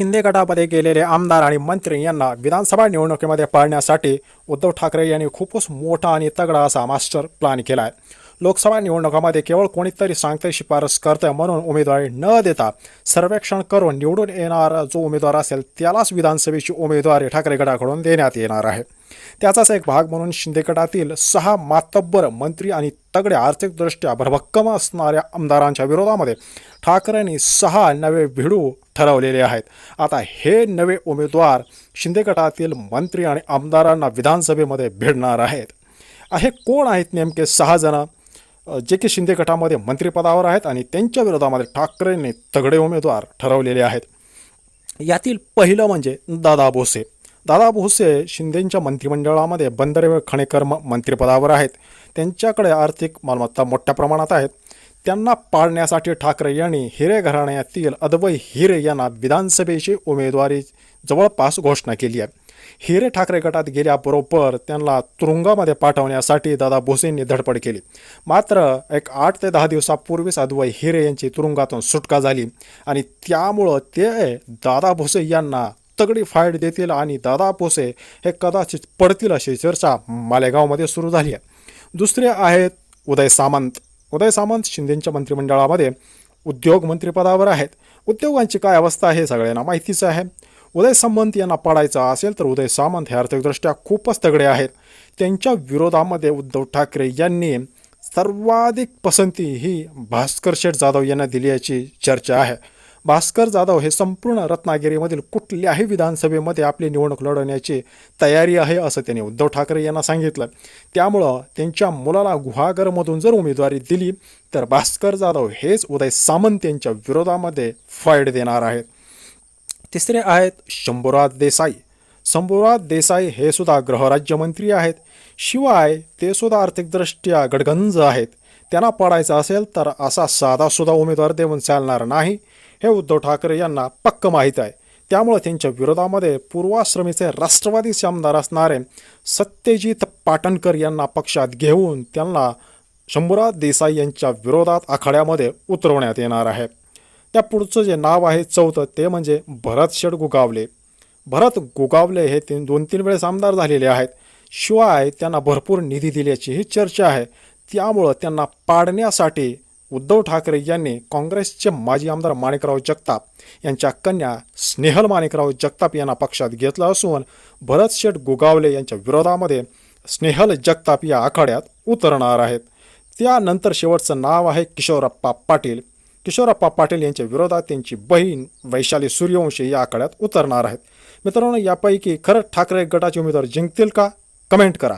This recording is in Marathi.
शिंदे गटामध्ये गेलेले आमदार आणि मंत्री यांना विधानसभा निवडणुकीमध्ये पाळण्यासाठी उद्धव ठाकरे यांनी खूपच मोठा आणि तगडा असा मास्टर प्लॅन केला आहे लोकसभा निवडणुकामध्ये केवळ कोणीतरी सांगते शिफारस करतं म्हणून उमेदवारी न देता सर्वेक्षण करून निवडून येणारा जो उमेदवार असेल त्यालाच विधानसभेची उमेदवारी ठाकरे गटाकडून देण्यात येणार आहे. त्याचाच एक भाग म्हणून शिंदे गटातील सहा मातब्बर मंत्री आणि तगडे आर्थिकदृष्ट्या भरभक्कम असणाऱ्या आमदारांच्या विरोधामध्ये ठाकरेंनी सहा नवे भिडू ठरवलेले आहेत. आता हे नवे उमेदवार शिंदे गटातील मंत्री आणि आमदारांना विधानसभेमध्ये भिडणार आहेत. हे कोण आहेत नेमके सहा जण? जे की शिंदे गटामध्ये मंत्रिपदावर आहेत आणि त्यांच्या विरोधामध्ये ठाकरेंनी तगडे उमेदवार ठरवलेले आहेत. यातील पहिलं म्हणजे दादा भोसे. दादा भोसे शिंदेंच्या मंत्रिमंडळामध्ये बंदरे खणेकर मंत्रिपदावर आहेत. त्यांच्याकडे आर्थिक मालमत्ता मोठ्या प्रमाणात आहेत. त्यांना पाळण्यासाठी ठाकरे यांनी हिरे घराण्यातील अद्वै हिरे यांना विधानसभेची उमेदवारी जवळपास घोषणा केली आहे. हिरे ठाकरे गटात गेल्याबरोबर त्यांना तुरुंगामध्ये पाठवण्यासाठी दादा भोसेंनी धडपड केली. मात्र एक आठ ते दहा दिवसापूर्वीच अद्वै हिरे यांची तुरुंगातून सुटका झाली आणि त्यामुळं ते दादा भोसे यांना तगडी फाईट देतील आणि दादा पोसे हे कदाचित पडतील अशी चर्चा मालेगावमध्ये सुरू झाली आहे. दुसरे आहेत उदय सामंत. उदय सामंत शिंदेंच्या मंत्रिमंडळामध्ये उद्योग मंत्रिपदावर आहेत. उद्योगांची काय अवस्था आहे सगळ्यांना माहितीच आहे. उदय सामंत यांना पाडायचा असेल तर उदय सामंत हे आर्थिकदृष्ट्या खूपच तगडे आहेत. त्यांच्या विरोधामध्ये उद्धव ठाकरे यांनी सर्वाधिक पसंती ही भास्कर शेठ जाधव यांना दिल्याची चर्चा आहे. भास्कर जाधव हे संपूर्ण रत्नागिरीमधील कुठल्याही विधानसभेमध्ये आपली निवडणूक लढवण्याची तयारी आहे असं त्यांनी उद्धव ठाकरे यांना सांगितलं. त्यामुळं त्यांच्या मुलाला गुहागरमधून जर उमेदवारी दिली तर भास्कर जाधव हेच उदय सामंत यांच्या विरोधामध्ये फाईट देणार आहेत. तिसरे आहेत शंभूराज देसाई. शंभूराज देसाई हे सुद्धा गृहराज्यमंत्री आहेत. शिवाय ते सुद्धा आर्थिकदृष्ट्या गडगंज आहेत. त्यांना पडायचं असेल तर असा साधासुद्धा उमेदवार देऊन चालणार नाही. हे उद्धव ठाकरे यांना पक्क माहीत आहे. त्यामुळे त्यांच्या विरोधामध्ये पूर्वाश्रमीचे राष्ट्रवादीचे आमदार असणारे सत्यजित पाटणकर यांना पक्षात घेऊन त्यांना शंभूराज देसाई यांच्या विरोधात आखाड्यामध्ये उतरवण्यात येणार आहे. त्या पुढचं जे नाव आहे चौथं ते म्हणजे भरत शेड गुगावले. भरत गुगावले हे तीन दोन तीन वेळेस आमदार झालेले आहेत. शिवाय त्यांना भरपूर निधी दिल्याची ही चर्चा आहे. त्यामुळं त्यांना पाडण्यासाठी उद्धव ठाकरे यांनी काँग्रेसचे माजी आमदार माणिकराव जगताप यांच्या कन्या स्नेहल माणिकराव जगताप यांना पक्षात घेतलं असून भरत शेठ गोगावले यांच्या विरोधामध्ये स्नेहल जगताप या आखाड्यात उतरणार आहेत. त्यानंतर शेवटचं नाव आहे किशोरप्पा पाटील. किशोरप्पा पाटील यांच्या विरोधात त्यांची बहीण वैशाली सूर्यवंशी या आखाड्यात उतरणार आहेत. मित्रांनो यापैकी खरंच ठाकरे गटाचे उमेदवार जिंकतील का? कमेंट करा.